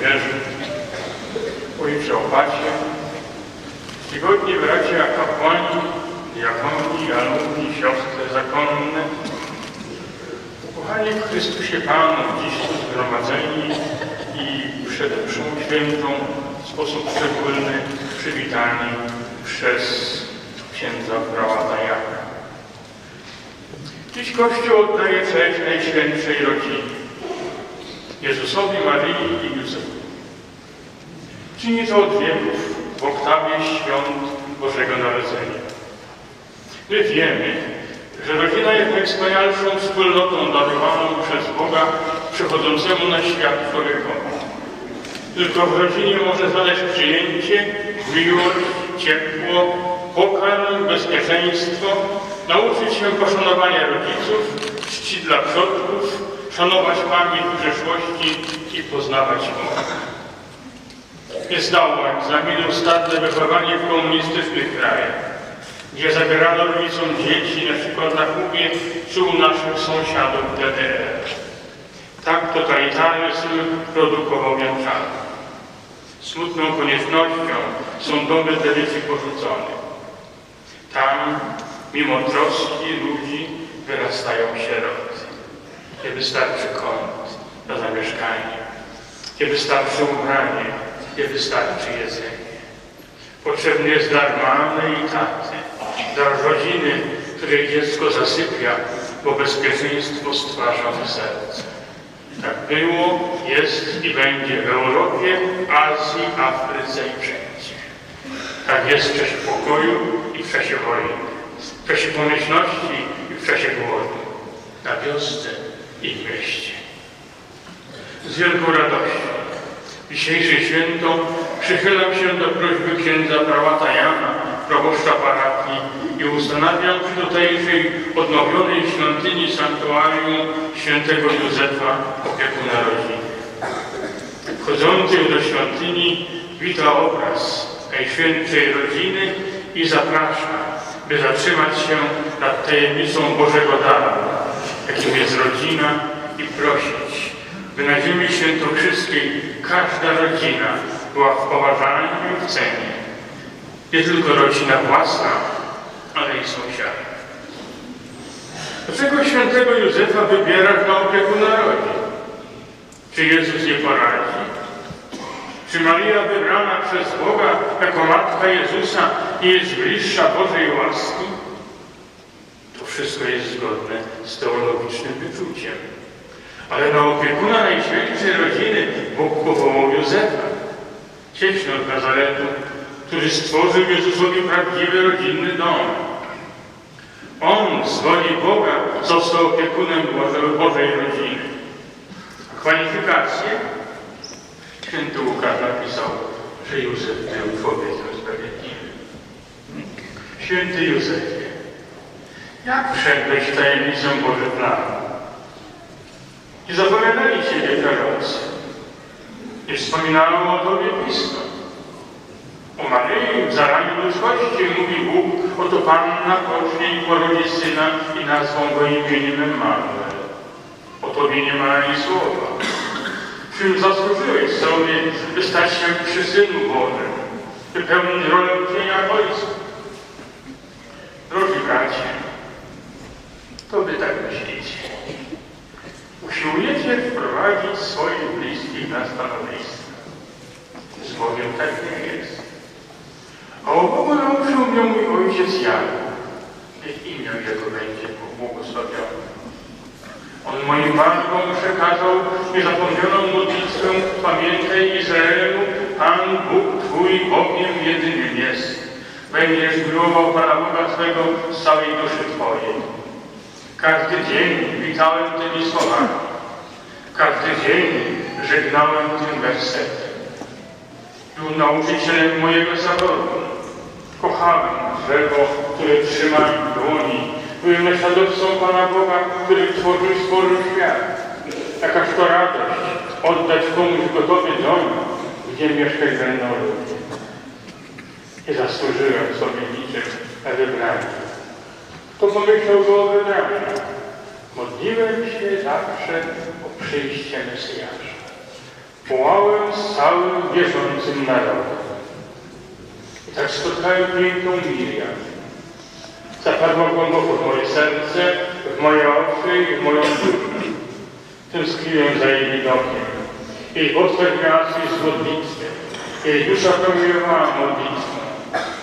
Kazimierzu, ojcze opacie, czcigodni bracia kapłani, diakoni, alumni, siostry zakonne, ukochani w Chrystusie Panu, dziś zgromadzeni i przed mszą świętą w sposób szczególny przywitani przez księdza prałata Jana. Dziś Kościół oddaje cześć Najświętszej Rodzinie, Jezusowi, Maryi i Józefowi. Czyni to od wieków w oktawie świąt Bożego Narodzenia. My wiemy, że rodzina jest najwspanialszą wspólnotą darowaną przez Boga przychodzącemu na świat człowiekowi. Tylko w rodzinie może znaleźć przyjęcie, miłość, ciepło, pokarm, bezpieczeństwo, nauczyć się poszanowania rodziców, czci dla przodków, szanować pamięć przeszłości i poznawać Boga. Nie zdało egzaminu stadne wychowanie w komunistycznych krajach, gdzie zabierano rodzicom dzieci, na przykład na Kubie czy u naszych sąsiadów w DDR. Tak totalitaryzm produkował mięczanów. Smutną koniecznością są domy dzieci porzuconych. Tam, mimo troski ludzi, wyrastają sieroty. Nie wystarczy kąt na zamieszkanie. Nie wystarczy ubranie. Nie wystarczy jedzenie. Potrzebny jest dar mamy i taty. Dar rodziny, której dziecko zasypia, bo bezpieczeństwo stwarza w serce. Tak było, jest i będzie w Europie, Azji, Afryce i wszędzie. Tak jest w czasie pokoju i w czasie wojny, w czasie pomyślności i w czasie głodu, na wiosce i w mieście. Z wielką radością dzisiejsze święto przychylam się do prośby księdza prałata Jana, proboszcza parafii i ustanawiam przy tutejszej odnowionej świątyni sanktuarium świętego Józefa opiekuna rodziny. Wchodzących do świątyni wita obraz Najświętszej Rodziny i zaprasza, by zatrzymać się nad tajemnicą Bożego daru, jakim jest rodzina i prosić, by na ziemi świętokrzyskiej każda rodzina była w poważaniu i w cenie. Nie tylko rodzina własna, ale i sąsiada. Dlaczego świętego Józefa wybierasz na opiekuna rodzin? Czy Jezus nie poradzi? Czy Maria wybrana przez Boga jako Matka Jezusa nie jest bliższa Bożej łaski? To wszystko jest zgodne z teologicznym wyczuciem. Ale na opiekuna Najświętszej Rodziny Bóg powołał Józefa, cieśno od Nazaretu, który stworzył Jezusowi prawdziwy rodzinny dom. On z woli Boga został opiekunem Boże- Bożej rodziny. A kwalifikacje? Święty Łukasz napisał, że Józef był człowiekiem sprawiedliwym. Święty Józefie, jak wszedłeś w tajemnicę Boży planu? Nie zapowiadali Ciebie prorocy. Nie wspominało o Tobie pismo. O Maryi w zaraniu ludzkości mówi Bóg, oto Panna pocznie i porodzi syna i nazwą go imieniem Emmanuel. O Tobie nie ma ani słowa. Czym zasłużyłeś sobie, by stać się przy Synu Bożym, by pełnić rolę cienia Ojca? Drogi bracie, to wy tak myślicie. Usiłujecie wprowadzić swoich bliskich na stanowisko. Z Bogiem tak nie jest. A o Bogu nauczył mnie mój ojciec Jan. Niech imię Jego będzie błogosławione. On moim ważkom przekazał niezapomnianą modlitwę Pamiętaj Izraelu, Pan Bóg Twój Bogiem jedynym jest. Będziesz miłował Pana Boga swego z całej duszy Twojej. Każdy dzień witałem tymi słowami. Każdy dzień żegnałem tym wersetem. Był nauczycielem mojego zawodu. Kochałem drzewo, które trzymałem w dłoni. Byłem naśladowcą Pana Boga, który tworzył stworzył świat. Jakaż to radość oddać komuś gotowy dom, gdzie mieszkać będą ludzie. Nie zasłużyłem sobie niczym na wybranie. To pomyślał go wybraniu. Modliłem się zawsze o przyjście Mesjasza. Wołałem z całym wierzącym narodem. I tak spotkałem piękną Miriam. Zapadła głęboko w moje serce, w moje oczy i w moją duszę. Tęskniłem za jej widokiem. Jej postać miała coś z modlitwy. Jej dusza pełniła modlitwą.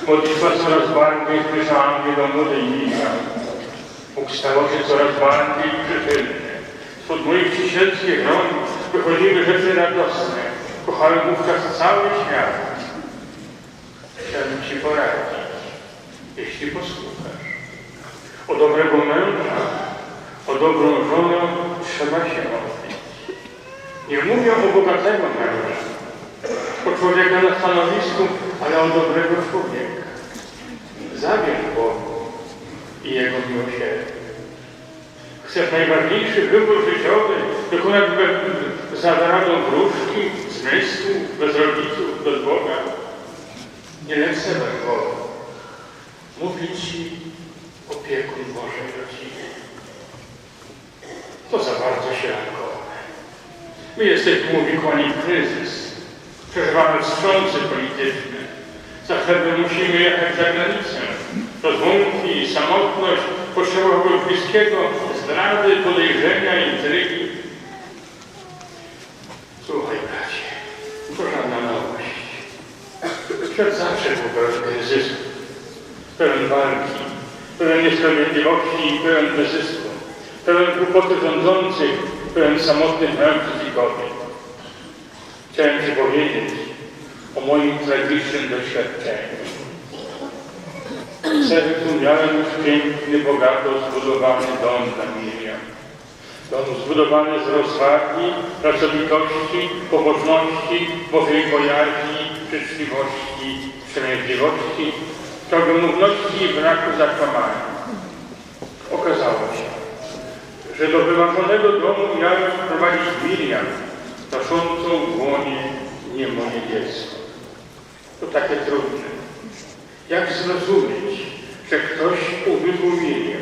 Modlitwa coraz bardziej zbliżała mnie do Miriam. Bóg się coraz bardziej przychylny. Spod moich ciesielskich rąk wychodziły rzeczy radosne. Kochałem wówczas cały świat. Chciałbym Ci poradzić, jeśli posłuchasz. O dobrego męża, o dobrą żonę trzeba się modlić. Nie mówię o bogatego męża, o człowieka na stanowisku, ale o dobrego człowieka. Zawierz Bogu i Jego miłosierdzie. Chcesz najważniejszy wybór życiowy dokonać be- za radą wróżki, zmysłu, bez rodziców, bez Boga? Nie lekceważ Boga. Mówi Ci opiekun Bożej rodziny. To za bardzo sielankowe. My jesteśmy uwikłani w kryzys. Przeżywamy wstrząsy polityczne. Za chlebem musimy jechać za granicę. Rozłąki, samotność, potrzeba kogoś bliskiego, zdrady, podejrzenia, intrygi. Słuchaj, bracie, to żadna nowość. Świat zawsze był pełen kryzysów, pełen walki, pełen niesprawiedliwości i pełen wyzysku, pełen głupoty rządzących, pełen samotnych mężczyzn i kobiet. Chciałem Ci powiedzieć o moim tragicznym doświadczeniu. Miałem już piękny, bogato zbudowany dom dla Miriam. Dom zbudowany z rozwagi, pracowitości, pobożności, Bożej bojaźni, życzliwości, wstrzemięźliwości, prawdomówności i braku zakłamania. Okazało się, że do wymarzonego domu miałem wprowadzić Miriam, noszącą w łonie nie moje dziecko. To takie trudne. Jak zrozumieć, że ktoś uwybył Miriam?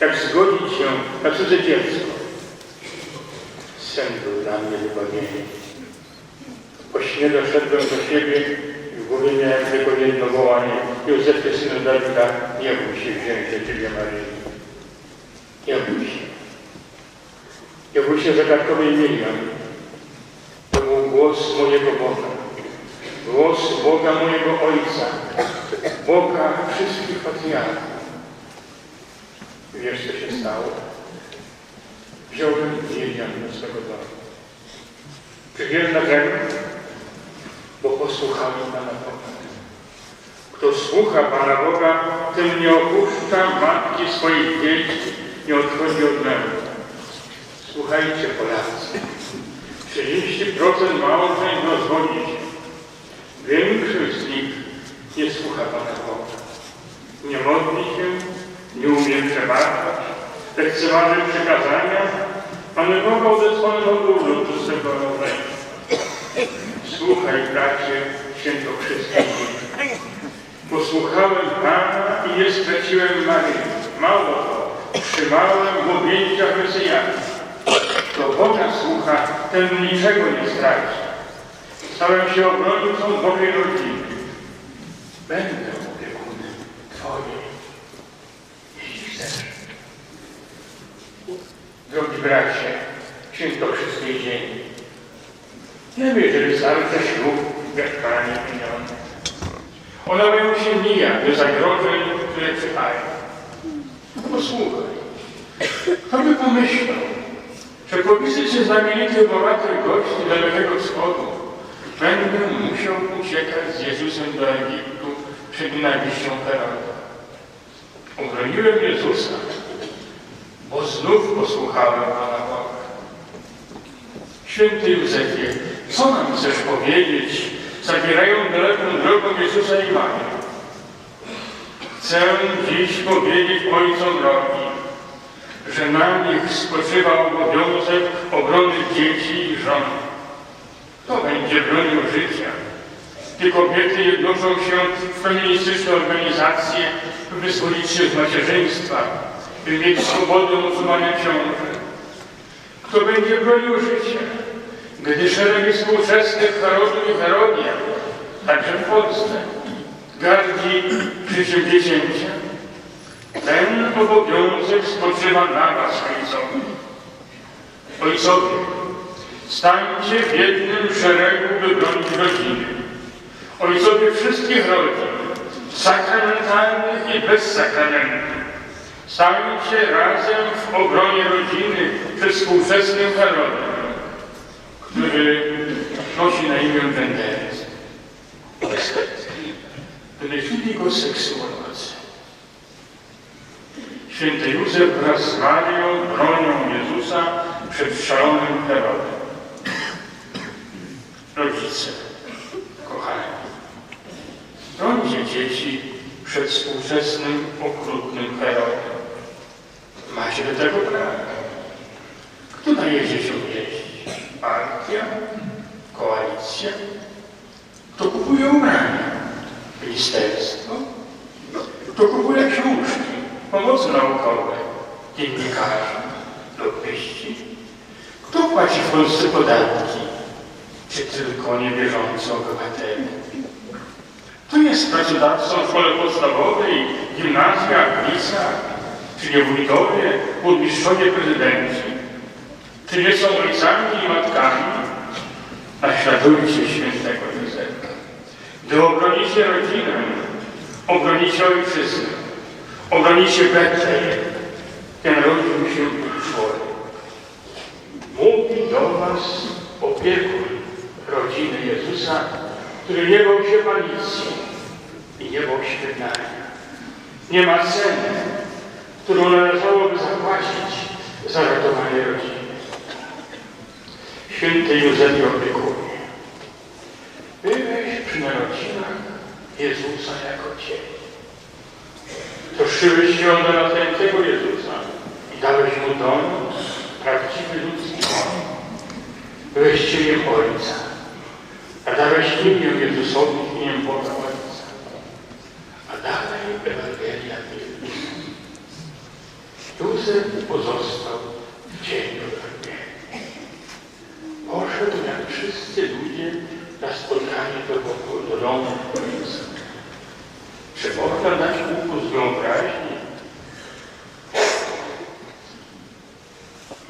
Jak zgodzić się na cudze dziecko? Sen był dla mnie wybawieniem. Po śnie doszedłem do siebie i w głowie miałem tylko jedno wołanie. Józefie, synu Dawida, nie bój się wziąć do Ciebie, Maryi. Nie bój się. Nie bój się zagadkowej Miriam. To był głos mojego Boga. Głos Boga mojego Ojca. Boga wszystkich patriarchów. Wiesz, co się stało? Wziąłem Miriam do swego domu. Czy wiesz dlaczego? Bo posłuchali Pana Boga. Kto słucha Pana Boga, ten nie opuszcza matki swoich dzieci, nie odchodzi od męża. Słuchajcie Polacy, 30% małżeń rozwodzi się. Nich nie słucha Pana Boga. Nie modli się, nie umie przebaczać, lekceważy przykazania, a my Boga odesłanego dużo do swego ręki. Słuchaj, bracie, świętokrzyskie. Posłuchałem Pana i nie straciłem Maryi. Mało to, trzymałem w objęciach Mesjana. Kto Boga słucha, ten niczego nie straci. Stałem się obrońcą Bożej rodziny. Będę opiekunem Twojej, jeśli chcesz. Drogi bracie, świętokrzyskiej ziemi, nie wiem, jeżeli starczy ślub mieszkanie pieniądze. One mają się nijak do zagrożeń, które czyhają. Posłuchaj, kto by pomyślał, że po wizycie znamienitych, bogatych gości dalekiego wschodu będę musiał uciekać z Jezusem do Egiptu przed nienawiścią Heroda. Obroniłem Jezusa, bo znów posłuchałem Pana Boga. Święty Józefie, co nam chcesz powiedzieć, zabierają daleką drogą Jezusa i Marię? Chcę dziś powiedzieć ojcom drogi, że na nich spoczywa obowiązek obrony dzieci i żon. To będzie bronią życia. Gdy kobiety jednoczą się w feministyczne organizacje, by wyzwolić się z macierzyństwa, by mieć swobodę usuwania ciąży. Kto będzie bronił życia, Gdy szeregi współczesnych Herodów i Herodian, także w Polsce, gardzi przedsięwzięciem, ten obowiązek spoczywa na was, ojcowie. Ojcowie, stańcie w jednym szeregu, by bronić rodziny. Ojcowie wszystkich rodzin, sakramentalnych i bezsakramentalnych, stańcie razem w obronie rodziny przed współczesnym Herodem, który nosi na imię Benderes. Wymyślili go seksuolodzy. Święty Józef wraz z Marią bronią Jezusa przed szalonym Herodem. Rodzice, kochani, brońcie dzieci przed współczesnym, okrutnym Herodem. Macie do tego prawo. Kto daje dzieciom jeść? Partia? Koalicja? Kto kupuje ubrania? Ministerstwo? Kto kupuje książki? Pomocy naukowe? Dziennikarze? Lobbyści? Kto płaci w Polsce podatki? Czy tylko niewierzący obywatele? Kto jest pracodawcą w szkole podstawowej, gimnazjach, licach? Czy nie burmistrzowie, prezydenci? Czy nie są ojcami i matkami? Naśladujcie świętego Józefa. Gdy obronicie rodzinę, obronicie ojczyznę, obronicie Betlejem, ten rodził się człowiek. Mówi do was opiekun rodziny Jezusa, który nie bał się malicji i nie bał świetnania. Nie ma ceny, którą należałoby zapłacić za ratowanie rodziny. Święty Józefie opiekunie, byłeś przy narodzinach Jezusa jako cień. Troszczyłeś się o latającego Jezusa i dałeś mu dom, prawdziwy ludzki dom. Byłeś cieniem Ojca, a dałeś imię Jezusowi imię Boga Ojca. A dalej Ewangelia mówi. Józef pozostał w cieniu. Poszedł jak wszyscy ludzie na spotkanie do, Bogu- do domu. Czy można dać upust wyobraźni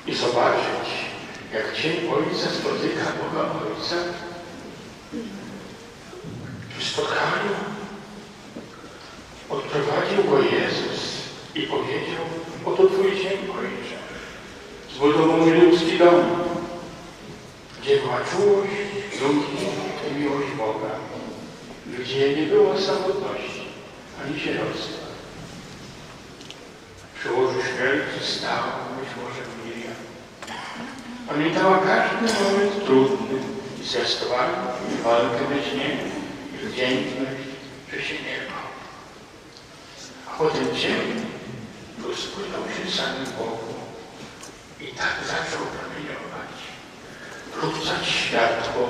i zobaczyć, jak cień Ojca spotyka Boga Ojca? W spotkaniu odprowadził go Jezus i powiedział, oto Twój cień Ojcze. Zbudował mi ludzki dom, gdzie była czułość ludzi i miłość Boga, gdzie nie było samotności ani sieroctwa. Przy łożu śmierci stała być może Miriam. Pamiętała każdy moment trudny i walkę we śnie i wdzięczność, że się nie. A potem dzień rozpłynął się samym Bogu i tak zaczął promieniować, wrzucać światło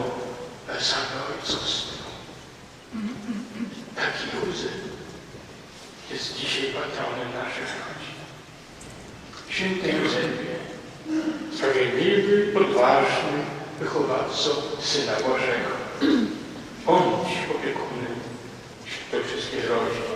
na same ojcostwo. Taki Józef jest dzisiaj patronem naszych rodzin. Święty Józefie, sprawiedliwy, odważny wychowawco Syna Bożego, bądź opiekunem do wszystkich rodzin.